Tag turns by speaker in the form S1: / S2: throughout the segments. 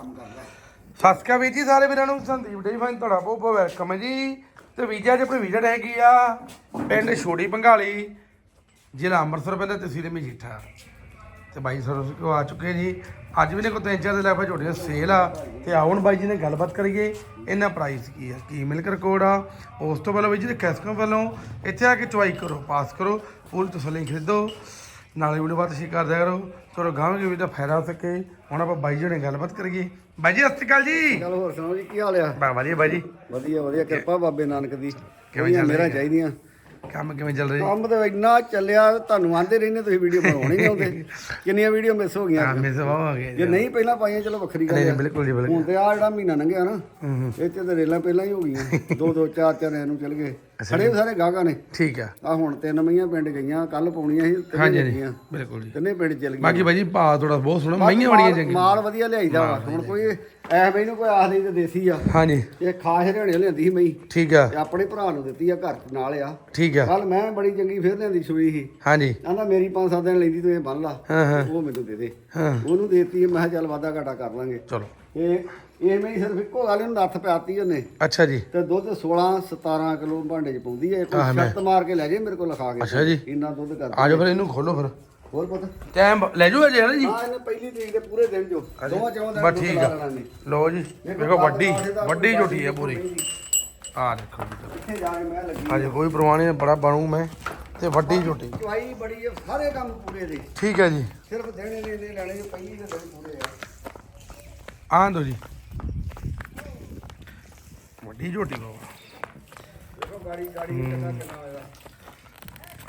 S1: ਕੰਮ ਕਰਦਾ
S2: ਸਤਿ ਸ਼੍ਰੀ ਅਕਾਲ ਵੀਰ ਜੀ, ਸਾਰੇ ਵੀਰਾਂ ਨੂੰ। ਸੰਦੀਪ ਡੇ ਫਾਈਨ ਤੁਹਾਡਾ ਬਹੁਤ ਬਹੁਤ ਵੈਲਕਮ ਹੈ ਜੀ। ਤੇ ਵੀਜ਼ਾ ਜੇ ਆਪਣੀ ਵੀਜ਼ਾ ਹੈਗੀ ਆ ਪਿੰਡ ਛੋੜੀ ਬੰਗਾਲੀ, ਜ਼ਿਲ੍ਹਾ ਅੰਮ੍ਰਿਤਸਰ ਪੈਂਦਾ ਤਹਿਸੀਲ ਮਜੀਠਾ। ਤੇ ਬਾਈ ਸਰ ਕੋ ਆ ਚੁੱਕੇ ਜੀ। ਅੱਜ ਵੀ ਨੇ ਕੋ ਤਿੰਨ ਚਾਰ ਦੇ ਲੈਫਾ ਝੋਟੀਆਂ ਸੇਲ ਆ। ਤੇ ਆਉਣ ਬਾਈ ਜੀ ਨੇ ਗੱਲਬਾਤ ਕਰੀਏ, ਇਹਨਾਂ ਪ੍ਰਾਈਸ ਕੀ ਆ, ਕੀ ਮਿਲਕ ਰਿਕਾਰਡ ਆ। ਉਸ ਤੋਂ ਪਹਿਲਾਂ ਬਾਈ ਜੀ, ਦੇ ਕੈਸਕੋ ਵੱਲੋਂ ਇੱਥੇ ਆ ਕੇ ਚੁਆਈ ਕਰੋ ਪਾਸ ਕਰੋ। ਪੂਰੀ ਤਸੱਲੀ ਖਰੀਦੋ। ਨਾਲੇ ਵੀਡੀਓ ਬਾਤ ਸ਼ੇਅਰ ਕਰਦਿਆ ਕਰੋ। ਚਲੋ ਗਾਵਾਂਗੇ ਵੀ ਤਾਂ ਫਾਇਦਾ ਹੋ ਸਕੇ ਹੁਣ ਆਪਾਂ ਬਾਈ ਜੀ ਨੇ ਗੱਲਬਾਤ ਕਰੀਏ। ਬਾਈ ਜੀ ਸਤਿ ਸ਼੍ਰੀ ਅਕਾਲ ਜੀ।
S1: ਚਲ ਹੋਰ ਸੁਣਾਓ ਜੀ ਕੀ ਹਾਲ ਆ?
S2: ਬਾ ਵਧੀਆ ਬਾਈ ਜੀ।
S1: ਵਧੀਆ ਵਧੀਆ। ਕਿਰਪਾ ਬਾਬੇ ਨਾਨਕ ਦੀ।
S2: ਕਿਵੇਂ ਚੱਲ
S1: ਮੇਰਾ
S2: ਹੈ?
S1: ਚਾਹੀਦੀਆਂ।
S2: ਕੰਮ ਕਿਵੇਂ ਚੱਲ ਰਿਹਾ
S1: ਕੰਮ ਤਾਂ ਇੰਨਾ ਚੱਲਿਆ ਤੁਹਾਨੂੰ ਆਂਦੇ ਰਹਿੰਦੇ ਤੁਸੀਂ ਵੀਡੀਓ ਬਣਾਉਣੇ ਨਹੀਂ ਆਉਂਦੇ। ਕਿੰਨੀਆਂ ਵੀਡੀਓ ਮਿਸ ਹੋ ਗਈਆਂ
S2: ਹਾਂ ਸਵਾਹ ਹੋ ਗਏ
S1: ਜੇ। ਨਹੀਂ ਪਹਿਲਾਂ ਪਾਈਆਂ ਚਲੋ ਵੱਖਰੀ ਗੱਲ
S2: ਨਹੀਂ ਬਿਲਕੁਲ ਜੀ ਬਿਲਕੁਲ।
S1: ਹੁਣ ਤੇ ਆ ਜਿਹੜਾ ਮਹੀਨਾ ਲੰਘਿਆ ਨਾ
S2: ਹੂੰ ਹੂੰ।
S1: ਇਹ ਤੇ ਤਾਂ ਰੇਲਾਂ ਪਹਿਲਾਂ ਹੀ ਹੋ ਗਈਆਂ। ਦੋ ਦੋ ਚਾਰ ਚਾਰ ਐਨੂੰ ਚਲ ਗਏ। ਖੜੇ ਸਾਰੇ ਗਾਹਕਾਂ ਨੇ।
S2: ਠੀਕ ਆ।
S1: ਆ ਹੁਣ ਤਿੰਨ ਮਈਆਂ ਪਿੰਡ ਗਈਆਂ ਕੱਲ ਪਾਉਣੀਆਂ ਸੀ ਤਿੰਨੇ
S2: ਹਾਂਜੀ ਹਾਂਜੀ।
S1: ਗਈਆਂ
S2: ਬਿਲਕੁਲ ਜੀ।
S1: ਤਿੰਨੇ ਪਿੰਡ ਚਲ ਗਈਆਂ।
S2: ਬਾਕੀ ਬਾਈ ਜੀ ਭਾਅ ਥੋੜਾ ਬਹੁਤ ਸੋਹਣਾ ਮਹੀਆਂ ਬੜੀਆਂ ਚੰਗੀਆਂ।
S1: ਮਾਲ ਵਧੀਆ ਲਿਆਈਦਾ ਵਾ। ਹੁਣ ਕੋਈ ਐ ਬਈ ਨੂੰ ਕੋਈ ਆਖ ਨਹੀਂ ਤੇ ਦੇਸੀ ਆ।
S2: ਹਾਂਜੀ।
S1: ਇਹ ਖਾਸ ਹਰਿਆਣੇ ਲਿਆਂਦੀ ਸੀ ਮਈ।
S2: ਠੀਕ ਆ।
S1: ਤੇ ਆਪਣੇ ਭਰਾ ਨੂੰ ਦਿੱਤੀ ਆ ਘਰ ਨਾਲ ਆ।
S2: ਠੀਕ ਆ।
S1: ਕੱਲ ਮੈਂ ਬੜੀ ਚੰਗੀ ਫੇਰ ਲਿਆਂਦੀ ਸੂਈ ਸੀ।
S2: ਹਾਂਜੀ।
S1: ਕਹਿੰਦਾ ਮੇਰੀ 5-7 ਦਿਨ ਲੈਂਦੀ ਤੂੰ ਇਹ ਬੰਨ ਲਾ।
S2: ਹਾਂ
S1: ਉਹ ਮੈਨੂੰ ਦੇ ਦੇ।
S2: ਹਾਂ।
S1: ਉਹਨੂੰ ਦੇਤੀ ਮੈਂ ਕਿਹਾ ਚੱਲ ਵਾਧਾ ਘਾਟਾ ਕਰ ਲਾਂਗੇ।
S2: ਚਲੋ।
S1: ਇਹ ਇਹ ਮੈਂ ਸਿਰਫ ਇੱਕੋ ਗੱਲ ਇਹਨੂੰ ਨੱਥ ਪਿਆਤੀ ਉਹਨੇ।
S2: ਅੱਛਾ ਜੀ।
S1: ਤੇ ਦੁੱਧ 16 17 ਕਿਲੋ ਭਾਂਡੇ ਚ ਪਾਉਂਦੀ ਹੈ। ਕੋਈ ਸ਼ਰਤ ਮਾਰ ਕੇ ਲੈ ਜੇ ਮੇਰੇ ਕੋਲ ਲਿਖਾ ਕੇ।
S2: ਅੱਛਾ ਜੀ।
S1: ਇੰਨਾ ਦੁੱਧ ਕਰ
S2: ਆਜੋ ਫਿਰ ਇਹਨੂੰ ਖੋਲੋ ਫਿਰ।
S1: ਹੋਰ ਪਤਾ?
S2: ਟਾਈਮ ਲੈ ਜੀ ਹਨਾ ਜੀ।
S1: ਹਾਂ ਇਹਨੇ ਪਹਿਲੀ ਤਰੀਕ ਦੇ ਪੂਰੇ ਦਿਨ ਜੋ। ਦੋਵਾਂ ਚੋਂ ਦਾ
S2: ਠੀਕ
S1: ਲਾ
S2: ਆ। ਲਓ ਜੀ ਵੇਖੋ ਵੱਡੀ ਵੱਡੀ ਝੋਟੀ ਹੈ ਪੂਰੀ। ਆ ਦੇਖੋ ਜੀ।
S1: ਇੱਥੇ ਜਾ ਕੇ ਮੈਂ ਲੱਗੀ।
S2: ਅੱਜ ਕੋਈ ਨਹੀਂ ਬੜਾ ਬਣੂ ਮੈਂ। ਤੇ ਵੱਡੀ ਝੋਟੀ।
S1: ਚਵਾਈ ਬੜੀ ਹੈ ਸਾਰੇ ਕੰਮ ਪੂਰੇ ਦੇ।
S2: ਠੀਕ ਹੈ ਜੀ।
S1: ਸਿਰਫ ਦੇਣੇ ਨੇ ਲੈਣੇ ਪਹਿਲੀ ਦੇ ਦਿਨ ਪੂਰੇ ਆ।
S2: ਆਂ ਦੋ ਜੀ। ਵੱਡੀ ਝੋਟੀ ਬਾਬਾ
S1: ਦੇਖੋ ਗਾੜੀ ਗਾੜੀ ਕਿੰਨਾ ਕਿੰਨਾ ਹੋਇਆ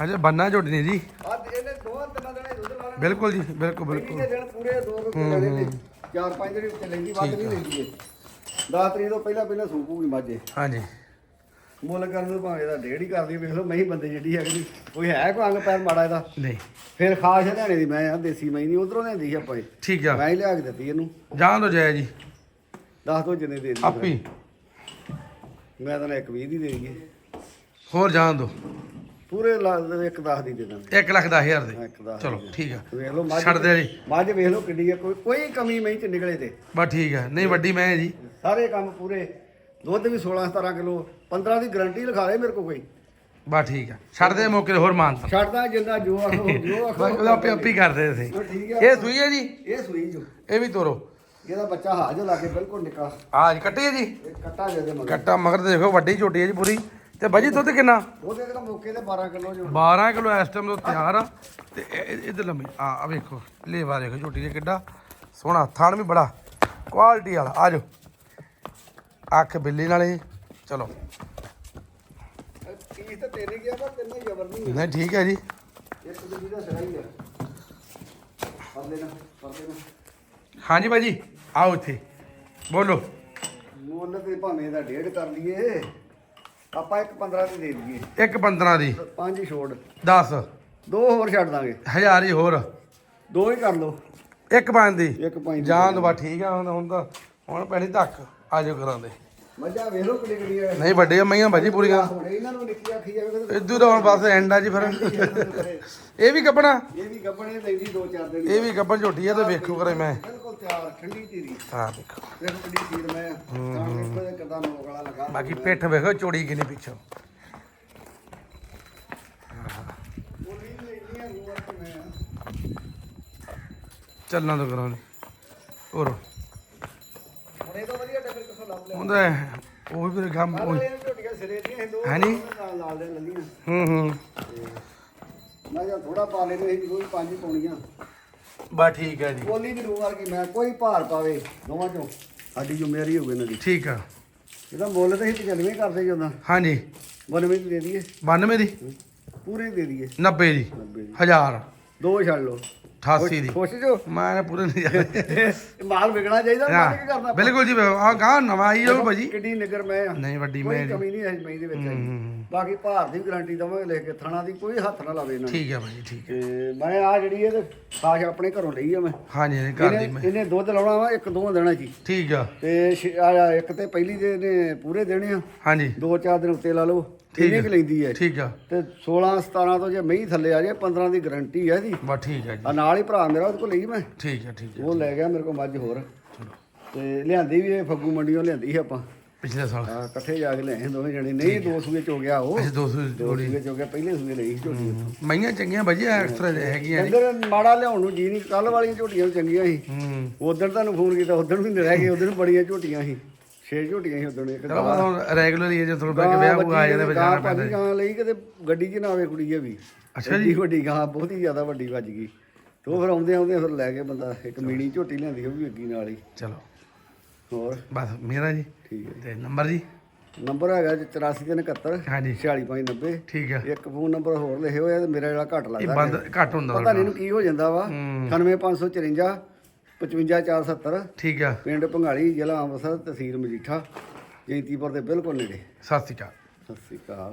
S2: ਅਜੇ ਬੰਨਾ ਝੋਟੀ ਨਹੀਂ ਜੀ?
S1: ਅੱਜ ਇਹਨੇ ਦੋ ਤਿੰਨ ਦਿਨਾਂ ਦੁੱਧ ਲਾ ਲੈਣਾ।
S2: ਬਿਲਕੁਲ ਜੀ ਬਿਲਕੁਲ ਬਿਲਕੁਲ।
S1: ਦੇ ਦਿਨ ਪੂਰੇ ਦੋ ਕੁ ਲੈਣੇ ਨੇ ਚਾਰ ਪੰਜ ਦਿਨ ਉੱਤੇ ਲੈਂਦੀ ਵੱਧ ਨਹੀਂ ਲੈਂਦੀ ਇਹ। 10 ਤਰੀਕ ਤੋਂ ਪਹਿਲਾਂ ਪਹਿਲਾਂ ਸੂਪੂਗੀ ਮਾਝੇ
S2: ਹਾਂਜੀ।
S1: ਮੁੱਲ ਕਰਨ ਨੂੰ ਭਾਵੇਂ ਇਹਦਾ ਡੇਢ ਹੀ ਕਰਦੀ ਵੇਖ ਲਓ ਮਹੀਂ ਬੰਦੇ ਜਿਹੜੀ ਹੈਗੀ ਕੋਈ ਹੈ ਕੋਈ ਅੰਗ ਪੈਰ ਮਾੜਾ ਇਹਦਾ।
S2: ਨਹੀਂ।
S1: ਫਿਰ ਖਾਸ ਹਰਿਆਣੇ ਦੀ ਮੈਂ ਆ ਦੇਸੀ ਮਹੀਂ ਨਹੀਂ ਉਧਰੋਂ ਲੈਂਦੀ ਆਪਾਂ ਇਹ।
S2: ਠੀਕ ਆ।
S1: ਮੈਂ ਲਿਆ ਕੇ ਦਿੱਤੀ ਇਹਨੂੰ।
S2: ਜਾਣ ਦੋ ਜੈ ਜੀ।
S1: ਦੱਸ ਦੋ ਜਿੰਨੇ ਦੇ ਦੀ
S2: ਆਪੀ।
S1: ਮੈਂ ਤਾਂ ਇੱਕ 20 ਦੀ ਦੇ ਦਈਏ।
S2: ਹੋਰ ਜਾਣ ਦੋ।
S1: ਪੂਰੇ ਲਾ- ਇੱਕ 10 ਦੀ ਦੇ ਦਾਂਗੇ।
S2: 1 ਲੱਖ 10000 ਦੇ।
S1: ਇੱਕ 10
S2: ਚਲੋ ਠੀਕ ਆ।
S1: ਵੇਖ ਲਓ ਮੱਝ
S2: ਛੱਡ ਦੇ ਜੀ।
S1: ਮੱਝ ਵੇਖ ਲਓ ਕਿੱਡੀ ਹੈ ਕੋਈ ਕੋਈ ਕਮੀ ਮਹੀਂ ਚ ਨਿਕਲੇ ਤੇ।
S2: ਬਸ ਠੀਕ ਆ। ਨਹੀਂ ਵੱਡੀ ਮੈਂ ਜੀ।
S1: ਸਾਰੇ ਕੰਮ ਪੂਰੇ। ਦੁੱਧ ਵੀ 16 17 ਕਿਲੋ। 15 ਦੀ ਗਾਰੰਟੀ ਲਿਖਾ ਦੇ ਮੇਰੇ ਕੋਲ ਕੋਈ।
S2: ਬਸ ਠੀਕ ਆ। ਛੱਡ ਦੇ ਮੌਕੇ ਤੇ ਹੋਰ ਮਾਨਤਾ
S1: ਛੱਡਦਾ ਜਿੰਨਾ ਜੋ ਆਖੋ ਜੋ ਆਖੋ।
S2: ਉਹਦਾ ਆਪੇ ਆਪੀ ਕਰਦੇ ਸੀ
S1: ਠੀਕ ਆ।
S2: ਇਹ ਸੂਈ ਹੈ ਜੀ?
S1: ਇਹ ਸੂਈ ਜੋ।
S2: ਇਹ ਵੀ ਤੋਰੋ।
S1: ਇਹਦਾ ਬੱਚਾ ਹਾਜ ਲਾ ਕੇ ਬਿਲਕੁਲ ਨਿਕਾ।
S2: ਆਜ ਕੱਟੀ ਹੈ ਜੀ?
S1: ਇਹ ਕੱਟਾ ਜੇ ਦੇ ਮਗਰ।
S2: ਕੱਟਾ ਮਗਰ ਤੇ ਦੇਖੋ ਵੱਡੀ ਝੋਟੀ ਹੈ ਜੀ ਪੂਰੀ। ਤੇ ਬਾਜੀ ਦੁੱਧ ਕਿੰਨਾ?
S1: ਉਹਦੇ ਤੇ ਮੌਕੇ ਤੇ 12 ਕਿਲੋ ਜੋ
S2: 12 ਕਿਲੋ ਇਸ ਟਾਈਮ ਤੋਂ ਤਿਆਰ ਆ। ਤੇ ਇਧਰ ਲੰਮੀ ਆ ਆ ਵੇਖੋ ਲੇਵਾ ਦੇਖੋ ਝੋਟੀ ਦੇ ਕਿੱਡਾ। ਸੋਹਣਾ ਥਣ ਵੀ ਬੜਾ। ਕੁਆਲਿਟੀ ਵਾਲਾ ਆ ਜਾਓ। ਅੱਖ ਬਿੱਲੀ ਨਾਲੇ ਚਲੋ।
S1: ਪੀਸ ਤੇ ਤੇਰੇ ਗਿਆ ਪਰ ਤੈਨੂੰ ਜ਼ਬਰ ਨਹੀਂ
S2: ਨਹੀਂ ਠੀਕ ਹੈ ਜੀ।
S1: ਇੱਕ ਦੂਜੀ ਦਾ ਸਿਰਾ ਹੀ ਆ। ਕਰ ਲੈਣਾ ਕਰ ਲੈਣਾ
S2: ਹਾਂਜੀ ਬਾਜੀ ਆਓ ਇੱਥੇ। ਬੋਲੋ।
S1: ਮੁੱਲ ਤੇ ਭਾਵੇਂ ਇਹਦਾ ਡੇਢ ਕਰ ਲਈਏ। ਆਪਾਂ ਇੱਕ 15 ਦੀ ਦੇ ਦਈਏ।
S2: ਇੱਕ 15 ਦੀ।
S1: ਪੰਜ ਹੀ ਛੋੜ।
S2: 10
S1: ਦੋ ਹੋਰ ਛੱਡ ਦਾਂਗੇ।
S2: ਹਜ਼ਾਰ ਹੀ ਹੋਰ।
S1: ਦੋ ਹੀ ਕਰ ਲਓ।
S2: ਇੱਕ ਪੰਜ ਦੀ।
S1: ਇੱਕ ਪੰਜ ਦੀ।
S2: ਜਾਨ ਦੋ ਬਾ ਠੀਕ ਆ ਹੁਣ ਹੁਣ ਤਾਂ ਹੁਣ ਪੈਣੀ ਧੱਕ। ਆ ਜਾਓ ਕਰਾਂਦੇ
S1: ਮੱਝਾਂ ਵੇਖ ਲਓ ਕਿੱਡੀ ਕਿੱਡੀ ਆ।
S2: ਨਹੀਂ ਵੱਡੇ ਮਈਆਂ ਬਾਜੀ ਪੂਰੀਆਂ।
S1: ਹੁਣ ਇਹਨਾਂ ਨੂੰ ਨਿੱਕੀ ਆਖੀ ਜਾਵੇ
S2: ਇਦੋਂ ਤਾਂ ਹੁਣ ਬਸ ਐਂਡ ਆ ਜੀ ਫਿਰ। ਇਹ ਵੀ ਕੱਪਣਾ।
S1: ਇਹ ਵੀ ਗੱਬਣੇ ਲੈਂਦੀ ਦੋ ਚਾਰ ਦਿਨ।
S2: ਇਹ ਵੀ ਗੱਬਣ ਝੋਟੀ ਆ ਤੇ ਵੇਖੋ ਕਰੇ ਮੈਂ।
S1: ਤਿਆਰ ਠੰਡੀ ਧੀਰੀ।
S2: ਹਾਂ ਦੇਖੋ।
S1: ਦੇਖੋ ਕਿੱਡੀ ਸੀਰ ਮੈਂ ਤਾਂ ਦੇਖੋ ਇਹ ਕਿੱਦਾਂ ਨੋਕ ਵਾਲਾ ਲੱਗਾ।
S2: ਬਾਕੀ ਪਿੱਠ ਵੇਖੋ ਚੋੜੀ ਕਿੰਨੀ ਪਿੱਛੋਂ।
S1: ਬੋਲੀ ਵੀ ਲੈਂਦੀ ਆ ਰੂਹ ਤੇ ਮੈਂ
S2: ਚੱਲਣਾ ਤਾਂ ਕਰਾਂਗੇ ਹੋਰ?
S1: ਹੁਣ ਇਹ ਤੋਂ ਵਧੀਆ ਟੱਕਰ ਕਿੱਥੋਂ ਲੱਭ ਲਿਆ।
S2: ਹੁੰਦਾ ਉਹ ਵੀ ਫਿਰ
S1: ਆਹ
S2: ਉਹੀ।
S1: ਇਹ ਝੋਟੀਆਂ ਸਿਰੇ ਦੀਆਂ ਦੋ
S2: ਹੈਨੀ?
S1: ਨਾਲ ਨਾਲ ਦੇ ਲੱਲੀਆਂ।
S2: ਹੂੰ ਹੂੰ।
S1: ਮੈਂ ਜਾਂ ਥੋੜਾ ਪਾ ਲੈਣੇ ਸੀ ਕੋਈ ਪੰਜ ਹੀ ਪਾਉਣੀਆਂ।
S2: ਬਸ ਠੀਕ ਹੈ ਜੀ।
S1: ਬੋਲੀ ਵੀ ਰੂਹ ਵਰਗੀ ਮੈਂ ਕੋਈ ਭਾਰ ਪਾਵੇ ਦੋਵਾਂ ਚੋਂ। ਸਾਡੀ ਜ਼ਿੰਮੇਵਾਰੀ ਹੋਵੇ ਇਹਨਾਂ ਦੀ।
S2: ਠੀਕ ਆ।
S1: ਇਹਦਾ ਮੁੱਲ ਤਾਂ ਅਸੀਂ 95 ਕਰਦੇ ਜਾਂਦਾ
S2: ਹਾਂਜੀ।
S1: 92 ਦੀ ਦੇ ਦਈਏ।
S2: 92 ਦੀ?
S1: ਪੂਰੇ ਦੇ ਦਈਏ।
S2: 90 ਦੀ।
S1: 90 ਦੀ।
S2: 1000
S1: ਦੋ ਛੱਡ ਲਓ।
S2: 88 ਦੀ।
S1: ਖੁਸ਼ ਜੋ।
S2: ਮੈਂ ਪੂਰੇ ਨਹੀਂ ਜਾਂਦੇ
S1: ਇਹ ਮਾਲ ਵਿਕਣਾ ਚਾਹੀਦਾ ਮਾਲ ਕੀ ਕਰਨਾ
S2: ਹਾਂ ਬਿਲਕੁਲ ਜੀ ਆ ਗਾਂ ਨਵਾਂ ਆਈ ਜਾਓ ਭਾਜੀ।
S1: ਕਿੱਡੀ ਨਿਗਰ ਮੈਂ ਆ।
S2: ਨਹੀਂ ਵੱਡੀ
S1: ਕੋਈ
S2: ਮੈਂ ਜੀ
S1: ਕਮੀ ਨਹੀਂ ਹੈ ਮਈ ਦੇ ਵਿੱਚ।
S2: ਹੂੰ।
S1: ਬਾਕੀ ਭਾਰ ਦੀ ਗਾਰੰਟੀ ਦਵਾਂਗੇ ਲੈ ਕੇ ਥਣਾ ਦੀ ਕੋਈ ਹੱਥ ਨਾ ਲਾਵੇ ਇਹਨਾਂ ਨੂੰ।
S2: ਠੀਕ ਹੈ ਭਾਜੀ ਠੀਕ ਹੈ
S1: ਮੈਂ ਆ ਜਿਹੜੀ ਇਹ ਖਾਸ ਆਪਣੇ ਘਰੋਂ ਲਈ ਆ ਮੈਂ।
S2: ਹਾਂਜੀ ਨਹੀਂ ਕਰ ਦੀ ਮੈਂ।
S1: ਇਹਨੇ ਦੁੱਧ ਲਾਉਣਾ ਵਾ ਇੱਕ ਦੋ ਦੇਣਾ ਜੀ
S2: ਠੀਕ ਆ।
S1: ਤੇ ਇੱਕ ਤੇ ਪਹਿਲੀ ਦੇ ਨੇ ਪੂਰੇ ਦੇਣੇ ਆ।
S2: ਹਾਂਜੀ।
S1: ਦੋ ਚਾਰ ਦਿਨ ਉੱਤੇ ਲਾ ਲਓ।
S2: ਠੀਕ ਹੈ।
S1: ਲੈਂਦੀ ਹੈ?
S2: ਠੀਕ ਆ।
S1: ਤੇ 16 17 ਤੋਂ ਜੇ ਮਹੀਂ ਥੱਲੇ ਆ ਜੇ 15 ਦੀ ਗਾਰੰਟੀ ਹੈ ਇਹਦੀ।
S2: ਬਸ ਠੀਕ ਹੈ
S1: ਆ
S2: ਜੀ।
S1: ਨਾਲ ਹੀ ਭਰਾ ਮੇਰਾ ਉਹਦੇ ਕੋਲ ਲਈ ਮੈਂ।
S2: ਠੀਕ ਹੈ ਠੀਕ ਹੈ
S1: ਉਹ ਲੈ ਗਿਆ ਮੇਰੇ ਕੋਲ ਮੱਝ ਹੋਰ। ਤੇ ਲਿਆਂਦੀ ਵੀ ਇਹ ਫੱਗੂ ਮੰਡੀੋਂ ਲਿਆਂਦੀ ਸੀ ਆਪਾਂ।
S2: ਪਿਛਲੇ ਸਾਲ।
S1: ਆ ਇਕੱਠੇ ਜਾ ਕੇ ਲਿਆਏ ਦੋਵੇਂ ਜਣੇ। ਨਹੀਂ ਦੋ ਸੂਏ ਚ ਹੋ ਗਿਆ ਉਹ।
S2: 200
S1: ਦੋ ਸੂਏ ਚ ਹੋ ਗਿਆ ਪਹਿਲੇ ਸੂਏ ਲਈ ਝੋਟੀ।
S2: ਮਈਆਂ ਚੰਗੀਆਂ ਵਧੀਆ ਐਕਸਟਰਾ ਹੈਗੀਆਂ
S1: ਅੰਦਰ ਮਾੜਾ ਲਿਆਉਣ ਨੂੰ ਜੀ ਨਹੀਂ ਕੱਲ ਵਾਲੀਆਂ ਝੋਟੀਆਂ ਵੀ ਚੰਗੀਆਂ ਸੀ।
S2: ਹੂੰ।
S1: ਉਦੋਂ ਤੁਹਾਨੂੰ ਫੋਨ ਕੀਤਾ ਉਦੋਂ ਵੀ ਰਹਿ ਗਏ ਉਦੋਂ ਬੜੀਆਂ ਝੋਟੀਆਂ ਸੀ। ਛੇ ਝੋਟੀਆਂ ਸੀ ਉਦੋਂ ਇੱਕ
S2: ਚਲੋ ਹੁਣ ਰੈਗੂਲਰ ਹੀ ਜੇ ਤੁਹਾਨੂੰ ਕਿ ਵਿਆਹ ਉਹ ਆ ਜਾਂਦੇ
S1: ਗਾਂ
S2: ਬਚਾਣਾ ਪੈਂਦਾ
S1: ਭਾਜੀ ਗਾਂ ਲਈ ਕਿਤੇ ਗੱਡੀ 'ਚ ਨਾ ਆਵੇ ਕੁੜੀ ਇਹ ਵੀ।
S2: ਅੱਛਾ
S1: ਜੀ। ਵੱਡੀ ਗਾਂ ਬਹੁਤ ਹੀ ਜ਼ਿਆਦਾ ਵੱਡੀ ਵੱਜ ਗਈ। ਤੇ ਫਿਰ ਆਉਂਦੇ ਆਉਂਦੇ ਫਿਰ ਲੈ ਕੇ ਬੰਦਾ ਇੱਕ ਮੀਣੀ ਝੋਟੀ ਲਿਆਂਦੀ ਉਹ ਵੀ ਅੱਗੀ ਨਾਲ ਹੀ।
S2: ਚਲੋ।
S1: ਹੋਰ?
S2: ਬਸ ਮੇਰਾ ਜੀ।
S1: ਠੀਕ ਹੈ।
S2: ਤੇ ਨੰਬਰ ਜੀ?
S1: ਨੰਬਰ ਹੈਗਾ ਜੀ 8471
S2: ਹਾਂਜੀ।
S1: 46590
S2: ਠੀਕ ਆ।
S1: ਇੱਕ ਫੋਨ ਨੰਬਰ ਹੋਰ ਲਿਖੇ ਹੋਇਆ ਤੇ ਮੇਰਾ ਜਿਹੜਾ ਘੱਟ
S2: ਇਹ
S1: ਲੱਗਦਾ
S2: ਬੰਦ ਘੱਟ ਹੁੰਦਾ
S1: ਪਤਾ ਨਹੀਂ ਇਹਨੂੰ ਕੀ ਹੋ ਜਾਂਦਾ ਵਾ।
S2: ਹੂੰ।
S1: 98554 55470
S2: ਠੀਕ ਆ।
S1: ਪਿੰਡ ਭੰਗਾਲੀ ਜ਼ਿਲ੍ਹਾ ਅੰਮ੍ਰਿਤਸਰ ਤਹਿਸੀਲ ਮਜੀਠਾ ਜੈਂਤੀਪੁਰ ਦੇ ਬਿਲਕੁਲ ਨੇੜੇ।
S2: ਸਤਿ ਸ਼੍ਰੀ ਅਕਾਲ।
S1: ਸਤਿ ਸ਼੍ਰੀ ਅਕਾਲ।